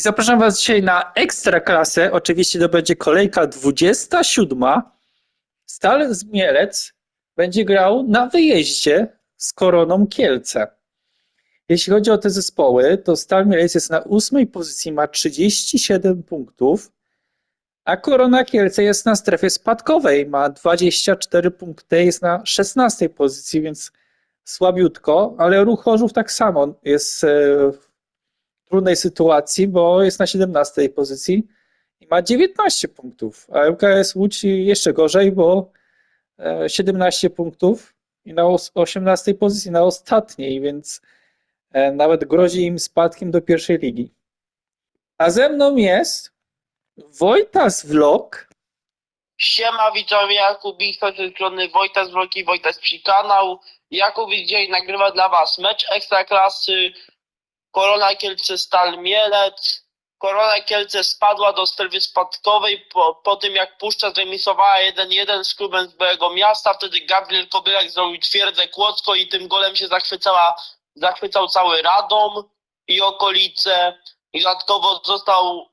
I zapraszam Was dzisiaj na ekstra klasę. Oczywiście to będzie kolejka 27. Stal z Mielec będzie grał na wyjeździe z Koroną Kielce. Jeśli chodzi o te zespoły, to Stal Mielec jest na ósmej pozycji, ma 37 punktów, a Korona Kielce jest na strefie spadkowej, ma 24 punkty, jest na 16 pozycji, więc słabiutko, ale Ruch Chorzów tak samo jest e, w trudnej sytuacji, bo jest na 17 pozycji i ma 19 punktów, a ŁKS Łódź jeszcze gorzej, bo e, 17 punktów i na os- 18 pozycji, na ostatniej, więc e, nawet grozi im spadkiem do pierwszej ligi. A ze mną jest Wojtas Vlog, Siema widzowie, Jakub Ichto, z tej strony Wojtas Wroki, Wojtas Psi Kanał. Jakub dzisiaj nagrywa dla was mecz Ekstraklasy Korona Kielce Stal Mielec. Korona Kielce spadła do strefy spadkowej po, po tym jak Puszcza zremisowała 1-1 z klubem z Białego Miasta. Wtedy Gabriel Kobylak zrobił twierdze Kłodzko i tym golem się zachwycała, zachwycał cały Radom i okolice. I dodatkowo został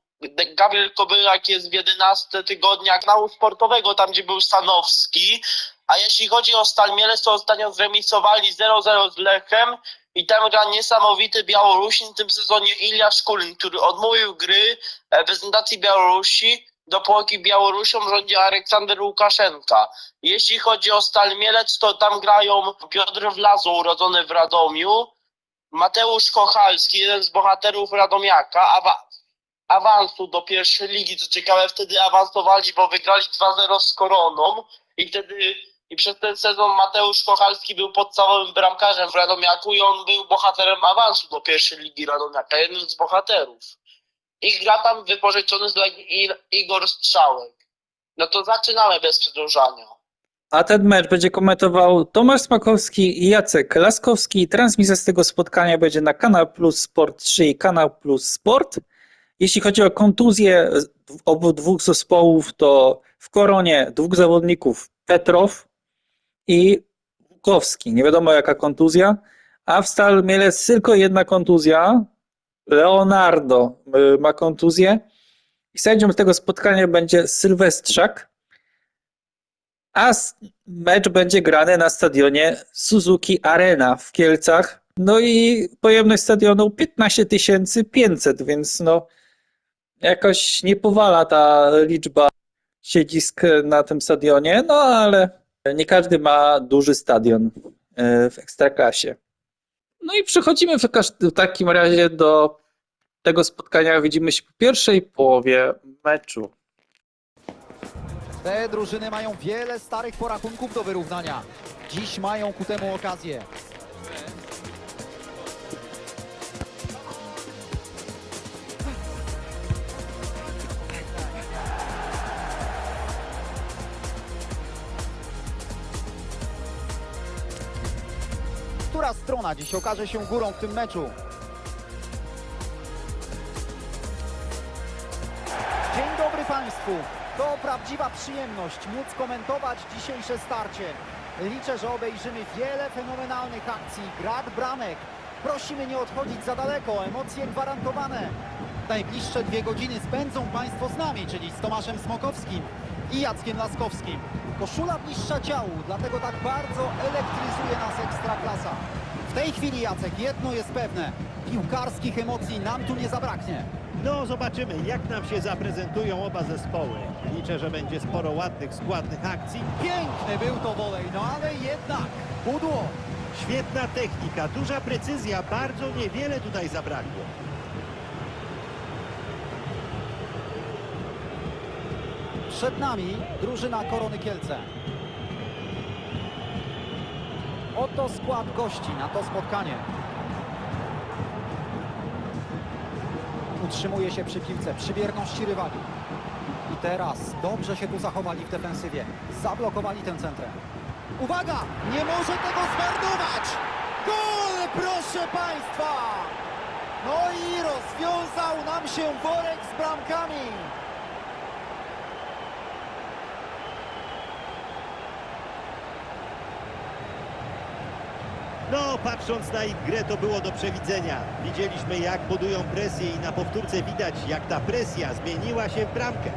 Gabriel Kobylak jest w 11 tygodniach kanału sportowego, tam gdzie był Stanowski. A jeśli chodzi o Stal Mielec, to ostatnio zremisowali 0-0 z Lechem i tam gra niesamowity Białorusin w tym sezonie Ilja Szkulin, który odmówił gry reprezentacji Białorusi, dopóki Białorusią rządzi Aleksander Łukaszenka. Jeśli chodzi o Stal Mielec, to tam grają Piotr Wlazo, urodzony w Radomiu, Mateusz Kochalski, jeden z bohaterów Radomiaka, awansu do pierwszej ligi. Co ciekawe, wtedy awansowali, bo wygrali 2-0 z Koroną i wtedy i przez ten sezon Mateusz Kochalski był podstawowym bramkarzem w Radomiaku i on był bohaterem awansu do pierwszej ligi Radomiaka, jednym z bohaterów. I gra tam wypożyczony z Igor Strzałek. No to zaczynamy bez przedłużania. a ten mecz będzie komentował Tomasz Smakowski i Jacek Laskowski. Transmisja z tego spotkania będzie na Kanal Plus Sport 3 i Kanal Plus Sport. Jeśli chodzi o kontuzję obu dwóch zespołów, to w Koronie dwóch zawodników Petrow i Łukowski. Nie wiadomo jaka kontuzja. A w Stal Mielec tylko jedna kontuzja. Leonardo y, ma kontuzję. I sędzią tego spotkania będzie Sylwestrzak. A mecz będzie grany na stadionie Suzuki Arena w Kielcach. No i pojemność stadionu 15 500, więc no jakoś nie powala ta liczba siedzisk na tym stadionie, no ale nie każdy ma duży stadion e, w Ekstraklasie. No i przechodzimy w, w takim razie do tego spotkania. Widzimy się po pierwszej połowie meczu. Te drużyny mają wiele starych porachunków do wyrównania. Dziś mają ku temu okazję. Która strona dziś okaże się górą w tym meczu? Dzień dobry Państwu. To prawdziwa przyjemność móc komentować dzisiejsze starcie. Liczę, że obejrzymy wiele fenomenalnych akcji, grad bramek. Prosimy nie odchodzić za daleko, emocje gwarantowane. Najbliższe dwie godziny spędzą Państwo z nami, czyli z Tomaszem Smokowskim i Jackiem Laskowskim. Koszula bliższa ciału, dlatego tak bardzo elektryzuje nas Ekstraklasa. W tej chwili, Jacek, jedno jest pewne. Piłkarskich emocji nam tu nie zabraknie. No, zobaczymy, jak nam się zaprezentują oba zespoły. Liczę, że będzie sporo ładnych, składnych akcji. Piękny był to wolej, no ale jednak pudło. Świetna technika, duża precyzja, bardzo niewiele tutaj zabrakło. Przed nami drużyna Korony Kielce. Oto skład gości na to spotkanie. Utrzymuje się przy piłce, przy bierności rywali. I teraz dobrze się tu zachowali w defensywie. Zablokowali ten centrem. Uwaga! Nie może tego zmarnować! Gol, proszę Państwa! No i rozwiązał nam się worek z bramkami. Patrząc na ich grę, to było do przewidzenia. Widzieliśmy, jak budują presję i na powtórce widać, jak ta presja zmieniła się w bramkę.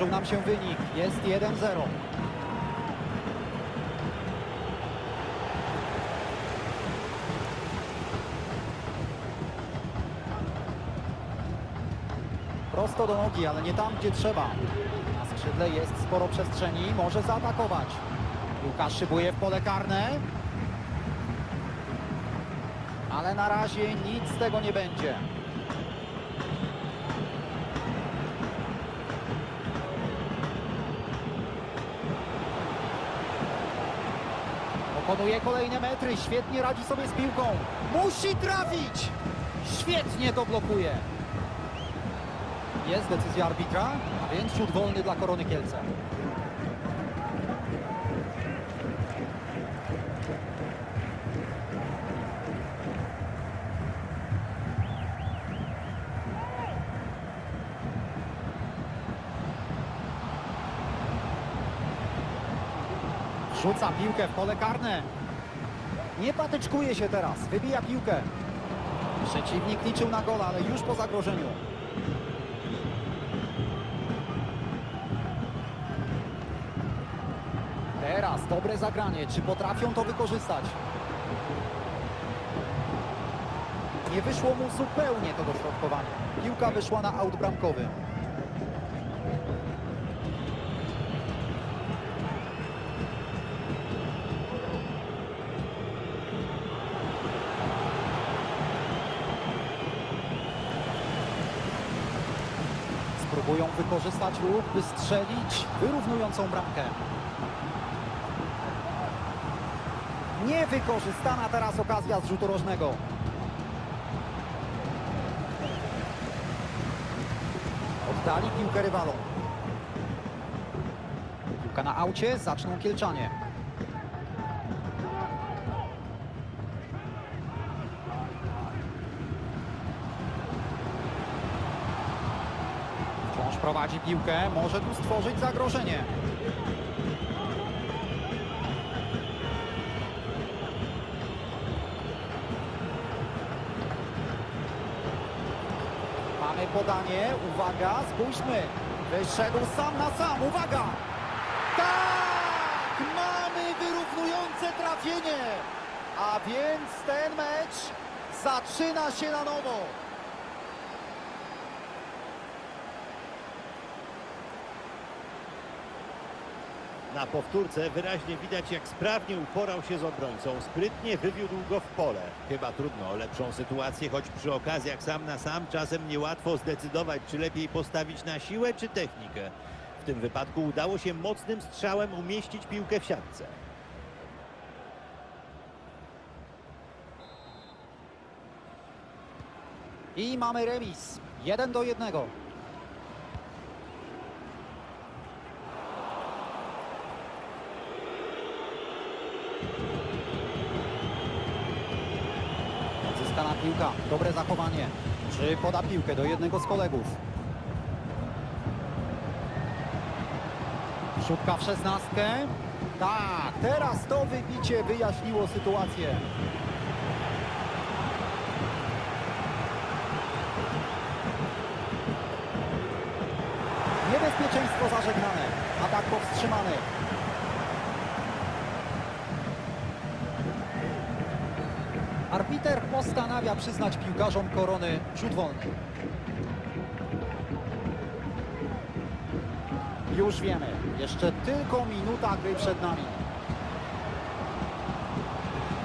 Otworzył nam się wynik. Jest 1-0. Prosto do nogi, ale nie tam, gdzie trzeba. Na skrzydle jest sporo przestrzeni, może zaatakować. Łukasz szybuje w pole karne. Ale na razie nic z tego nie będzie. Pokonuje kolejne metry, świetnie radzi sobie z piłką. Musi trafić! Świetnie to blokuje. Jest decyzja arbitra, więc rzut wolny dla Korony Kielce. Rzuca piłkę w pole karne. Nie patyczkuje się teraz, wybija piłkę. Przeciwnik liczył na gola, ale już po zagrożeniu. Teraz dobre zagranie. Czy potrafią to wykorzystać? Nie wyszło mu zupełnie to dośrodkowanie. Piłka wyszła na aut bramkowy. Spróbują wykorzystać ruch, by strzelić wyrównującą bramkę. Niewykorzystana teraz okazja z rzutu rożnego. Oddali piłkę rywalom. Piłka na aucie, zaczną Kielczanie. Wciąż prowadzi piłkę, może tu stworzyć zagrożenie. Mamy podanie, uwaga, spójrzmy. Wyszedł sam na sam, uwaga! Tak! Mamy wyrównujące trafienie! A więc ten mecz zaczyna się na nowo. Na powtórce wyraźnie widać, jak sprawnie uporał się z obrońcą. Sprytnie wywiódł go w pole. Chyba trudno o lepszą sytuację, choć przy okazjach sam na sam czasem niełatwo zdecydować, czy lepiej postawić na siłę, czy technikę. W tym wypadku udało się mocnym strzałem umieścić piłkę w siatce. I mamy remis. 1 do 1. piłka. Dobre zachowanie. Czy poda piłkę do jednego z kolegów? Szutka w szesnastkę. Tak, teraz to wybicie wyjaśniło sytuację. Niebezpieczeństwo zażegnane. Atak powstrzymany. Arbiter postanawia przyznać piłkarzom korony rzut wolny. Już wiemy. Jeszcze tylko minuta gry przed nami.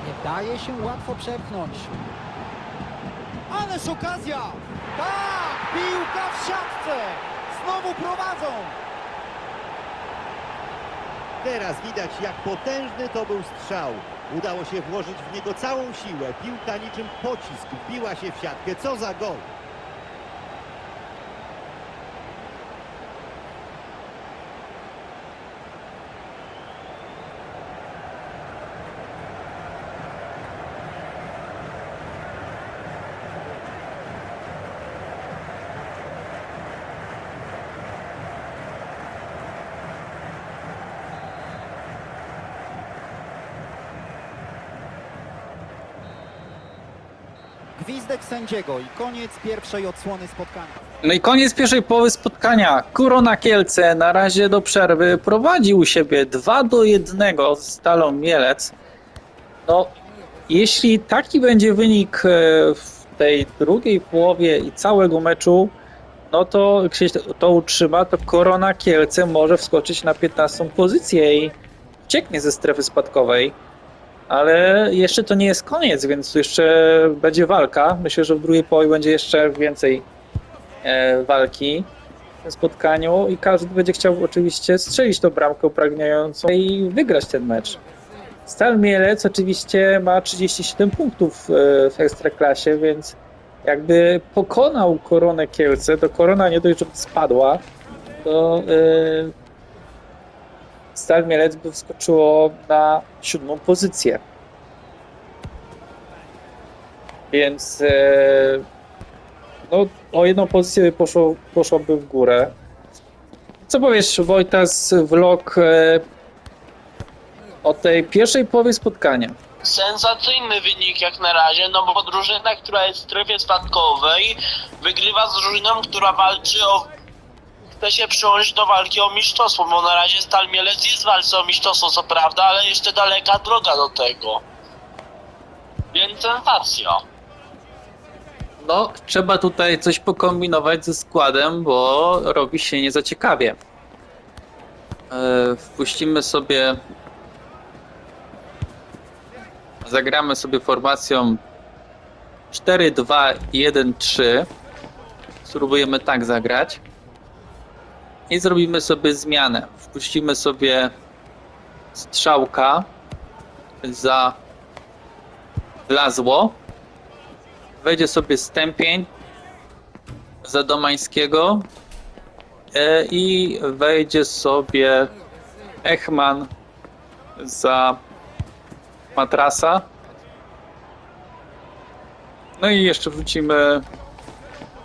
Nie daje się łatwo przepchnąć. Ależ okazja! Tak! Piłka w siatce! Znowu prowadzą! Teraz widać, jak potężny to był strzał. Udało się włożyć w niego całą siłę. Piłka niczym pocisk wbiła się w siatkę. Co za gol! Gwizdek sędziego i koniec pierwszej odsłony spotkania. No i koniec pierwszej połowy spotkania. Korona Kielce na razie do przerwy prowadzi u siebie 2 do 1 z Stalą Mielec. No, jeśli taki będzie wynik e, w tej drugiej połowie i całego meczu, no to jak się to utrzyma, to Korona Kielce może wskoczyć na 15 pozycję i ucieknie ze strefy spadkowej. Ale jeszcze to nie jest koniec, więc jeszcze będzie walka. Myślę, że w drugiej połowie będzie jeszcze więcej e, walki w tym spotkaniu i każdy będzie chciał oczywiście strzelić tą bramkę upragniającą i wygrać ten mecz. Stal Mielec oczywiście ma 37 punktów e, w Ekstraklasie, więc jakby pokonał Koronę Kielce, to Korona nie dość, że spadła, to e, Stal Mielec by wskoczyło na siódmą pozycję. Więc e, no, o jedną pozycję poszło, poszłoby w górę. Co powiesz, Wojtas, vlog e, o tej pierwszej połowie spotkania? Sensacyjny wynik jak na razie, no bo drużyna, która jest w strefie spadkowej, wygrywa z drużyną, która walczy o... chce się przyłączyć do walki o mistrzostwo, bo na razie Stal Mielec jest w walce o mistrzostwo, co prawda, ale jeszcze daleka droga do tego. Więc sensacja. No, trzeba tutaj coś pokombinować ze składem, bo robi się nie za ciekawie. E, wpuścimy sobie. Zagramy sobie formacją 4-2-1-3. Spróbujemy tak zagrać. I zrobimy sobie zmianę. Wpuścimy sobie strzałka za Lazło wejdzie sobie Stępień za Domańskiego e, i wejdzie sobie Echman za Matrasa. No i jeszcze wrzucimy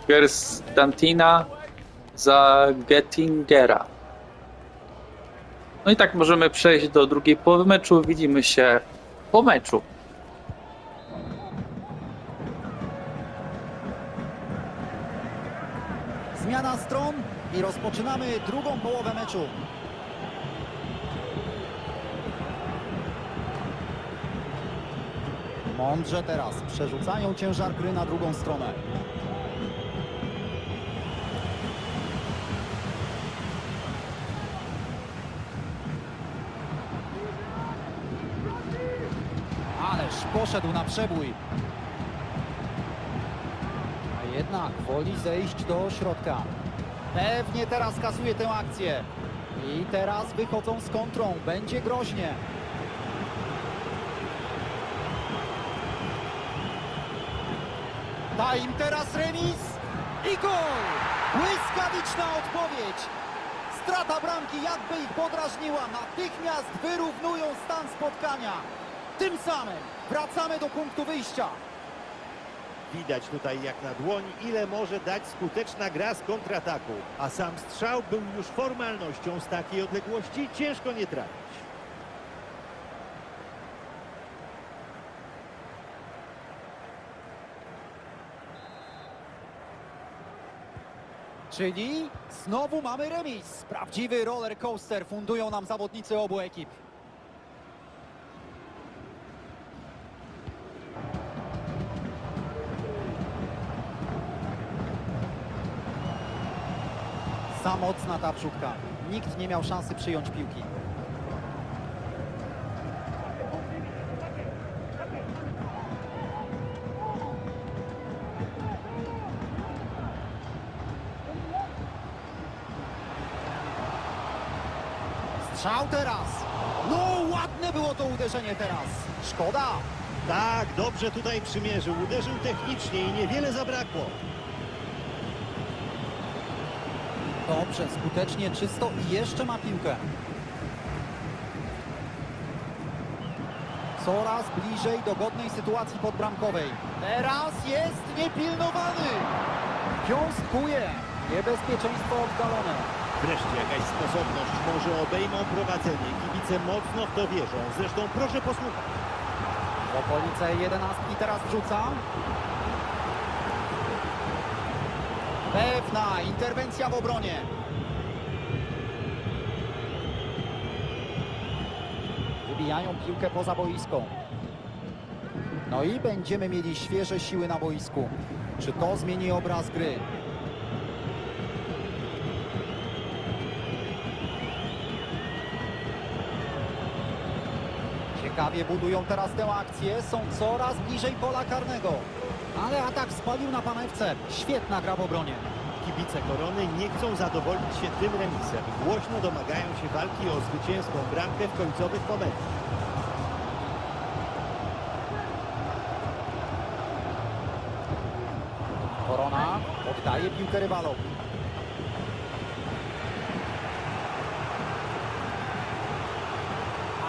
Gerstantina za Gettingera. No i tak możemy przejść do drugiej połowy meczu. Widzimy się po meczu. Zmiana stron i rozpoczynamy drugą połowę meczu. Mądrze teraz przerzucają ciężar gry na drugą stronę. Ależ poszedł na przebój. A jednak woli zejść do środka. Pewnie teraz kasuje tę akcję. I teraz wychodzą z kontrą. Będzie groźnie. Da im teraz remis i gol! Błyskawiczna odpowiedź! Strata bramki jakby ich podrażniła. Natychmiast wyrównują stan spotkania. Tym samym wracamy do punktu wyjścia. Widać tutaj jak na dłoni, ile może dać skuteczna gra z kontrataku. A sam strzał był już formalnością z takiej odległości, ciężko nie trafić. Czyli znowu mamy remis. Prawdziwy roller coaster fundują nam zawodnicy obu ekip. Za mocna ta wrzutka. Nikt nie miał szansy przyjąć piłki. Strzał teraz. No ładne było to uderzenie teraz. Szkoda. Tak, dobrze tutaj przymierzył, uderzył technicznie i niewiele zabrakło. Dobrze, skutecznie, czysto i jeszcze ma piłkę. Coraz bliżej do godnej sytuacji podbramkowej. Teraz jest niepilnowany. Wiązkuje. Niebezpieczeństwo oddalone. Wreszcie jakaś sposobność, może obejmą prowadzenie. Kibice mocno w to wierzą. Zresztą proszę posłuchać. W okolice jedenastki teraz wrzuca. Pewna interwencja w obronie. Wybijają piłkę poza boiską. No i będziemy mieli świeże siły na boisku. Czy to zmieni obraz gry? Ciekawie budują teraz tę akcję, są coraz bliżej pola karnego. Ale atak spalił na panewce. Świetna gra w obronie. Kibice Korony nie chcą zadowolić się tym remisem. Głośno domagają się walki o zwycięską bramkę w końcowych momentach. Korona oddaje piłkę rywalom.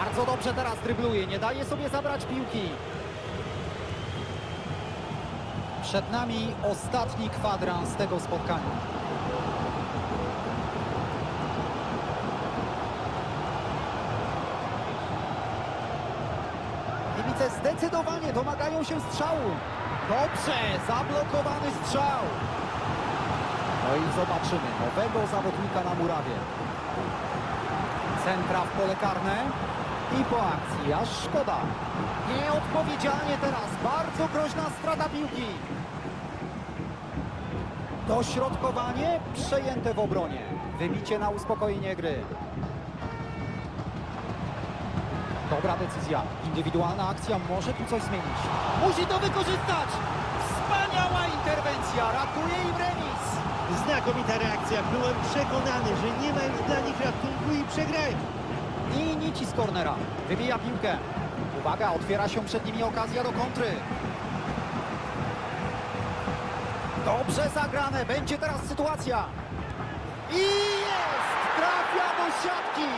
Bardzo dobrze teraz drybluje, nie daje sobie zabrać piłki. Przed nami ostatni kwadrans tego spotkania. Kibice zdecydowanie domagają się strzału. Dobrze, zablokowany strzał. No i zobaczymy nowego zawodnika na murawie. Centra w pole karne i po akcji, aż szkoda. Nieodpowiedzialnie teraz, bardzo groźna strata piłki. Dośrodkowanie przejęte w obronie. Wybicie na uspokojenie gry. Dobra decyzja. Indywidualna akcja może tu coś zmienić. Musi to wykorzystać! Wspaniała interwencja! Ratuje im remis! Znakomita reakcja. Byłem przekonany, że nie ma już dla nich ratunku i przegrają. I nici z kornera. Wybija piłkę. Uwaga, otwiera się przed nimi okazja do kontry. Dobrze zagrane. Będzie teraz sytuacja. I jest! Trafia do siatki!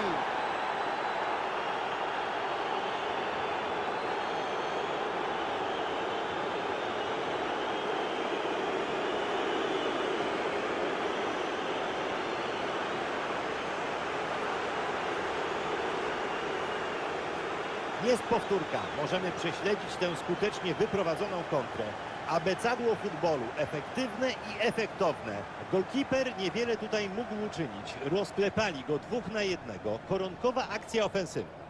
Jest powtórka. Możemy prześledzić tę skutecznie wyprowadzoną kontrę. Abecadło futbolu. Efektywne i efektowne. Golkiper niewiele tutaj mógł uczynić. Rozklepali go dwóch na jednego. Koronkowa akcja ofensywna.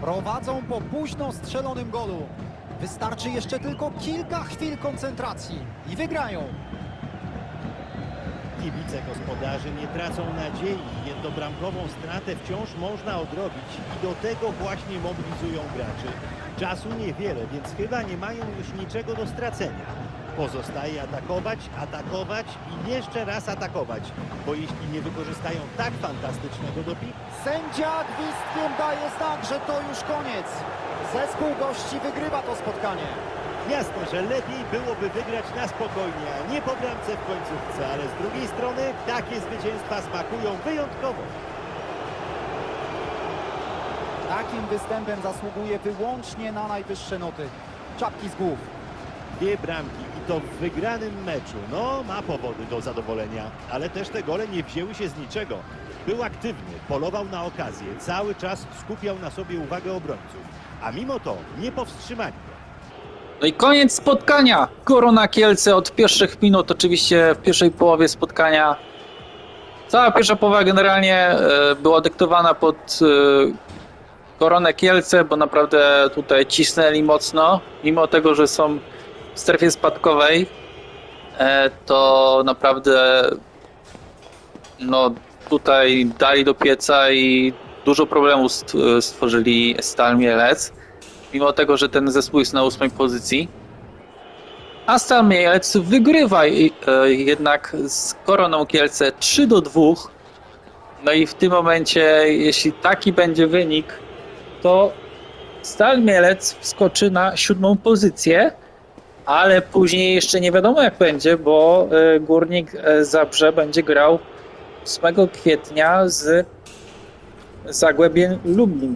Prowadzą po późno strzelonym golu. Wystarczy jeszcze tylko kilka chwil koncentracji i wygrają. Kibice gospodarzy nie tracą nadziei. Jednobramkową stratę wciąż można odrobić i do tego właśnie mobilizują graczy. Czasu niewiele, więc chyba nie mają już niczego do stracenia. Pozostaje atakować, atakować i jeszcze raz atakować, bo jeśli nie wykorzystają tak fantastycznego dopingu, Sędzia gwizdkiem daje znak, że to już koniec. Zespół gości wygrywa to spotkanie. Jasne, że lepiej byłoby wygrać na spokojnie, a nie po bramce w końcówce, ale z drugiej strony takie zwycięstwa smakują wyjątkowo. Takim występem zasługuje wyłącznie na najwyższe noty. Czapki z głów. Dwie bramki i to w wygranym meczu. No, ma powody do zadowolenia, ale też te gole nie wzięły się z niczego. Był aktywny, polował na okazję, cały czas skupiał na sobie uwagę obrońców, a mimo to nie powstrzymali. No i koniec spotkania. Korona Kielce od pierwszych minut, oczywiście w pierwszej połowie spotkania. Cała pierwsza połowa generalnie e, była dyktowana pod e, Koronę Kielce, bo naprawdę tutaj cisnęli mocno. Mimo tego, że są w strefie spadkowej, e, to naprawdę no tutaj dali do pieca i dużo problemów st- stworzyli Stal Mielec mimo tego, że ten zespół jest na ósmej pozycji. A Stal Mielec wygrywa e, jednak z Koroną Kielce 3 do 2. No i w tym momencie, jeśli taki będzie wynik, to Stal Mielec wskoczy na siódmą pozycję, ale później jeszcze nie wiadomo jak będzie, bo e, Górnik e, Zabrze będzie grał 8 kwietnia z Zagłębiem Lublin.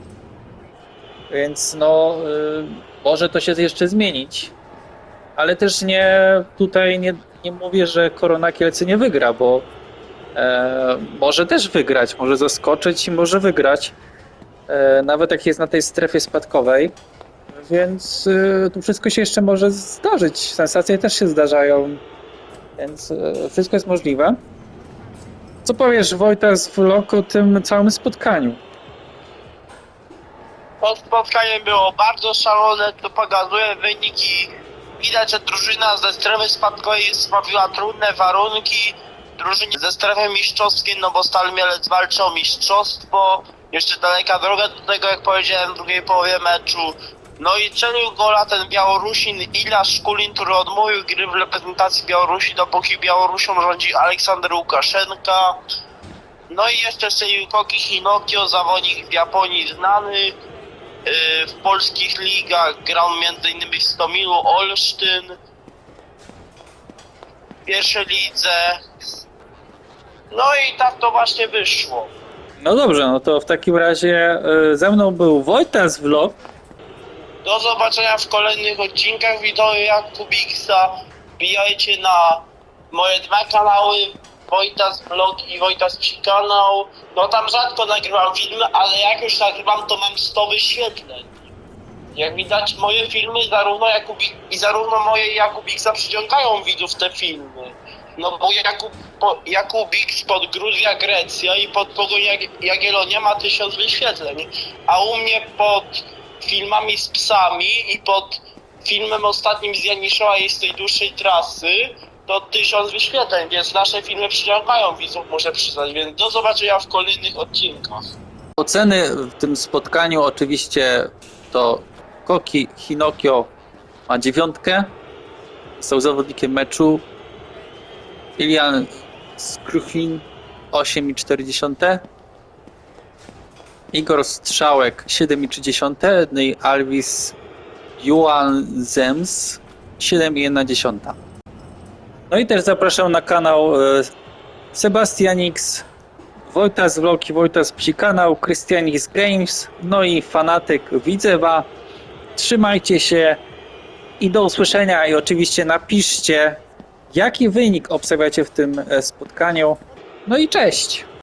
Więc no, y, może to się jeszcze zmienić. ale też nie tutaj nie, nie mówię, że Korona Kielce nie wygra, bo e, może też wygrać, może zaskoczyć i może wygrać. E, nawet jak jest na tej strefie spadkowej. Więc e, tu wszystko się jeszcze może zdarzyć. Sensacje też się zdarzają, więc e, wszystko jest możliwe. Co powiesz, Wojtas, vlog o tym całym spotkaniu? To spotkanie było bardzo szalone, to pokazuje wyniki. Widać, że drużyna ze strefy spadkowej sprawiła trudne warunki. Drużynie ze strefy mistrzowskiej, no bo Stal Mielec walczy o mistrzostwo. Jeszcze daleka droga do tego, jak powiedziałem, w drugiej połowie meczu. No i strzelił gola ten Białorusin Ila Szkulin, który odmówił gry w reprezentacji Białorusi, dopóki Białorusią rządzi Aleksander Łukaszenka. No i jeszcze strzelił Koki Hinokio, zawodnik w Japonii znany. Yy, w polskich ligach grał m.in. w Stomilu Olsztyn, w pierwszej lidze. No i tak to właśnie wyszło. No dobrze, no to w takim razie e, ze mną był Wojtas Vlog. Do zobaczenia w kolejnych odcinkach wideo Jakubiksa. Wbijajcie na moje dwa kanały, Wojtas Vlog i Wojtas Psi kanał. No tam rzadko nagrywam filmy, ale jak już nagrywam, to mam 100 wyświetleń. Jak widać, moje filmy zarówno Jakubik i zarówno moje Jakubiksa przyciągają widzów te filmy. No bo Jakub, pod Gruzja, Grecja i pod Pogoń Jag, Jagiellonia ma tysiąc wyświetleń. A u mnie pod filmami z psami i pod filmem ostatnim z Janiszowa i z tej dłuższej trasy to tysiąc wyświetleń, więc nasze filmy przyciągają widzów, muszę przyznać, więc do zobaczenia w kolejnych odcinkach. Oceny w tym spotkaniu oczywiście to Koki Hinokio ma dziewiątkę, został zawodnikiem meczu. Ilian Skruchin 8,4. Igor Strzałek 7,3. No Alvis Juan Zems 7,1. No i też zapraszam na kanał e, Sebastianix, Wojtas Vlog i Wojtas Psi Kanał, Christianix Games, no i fanatyk Widzewa. Trzymajcie się i do usłyszenia i oczywiście napiszcie, jaki wynik obserwacie w tym e, spotkaniu. No i cześć!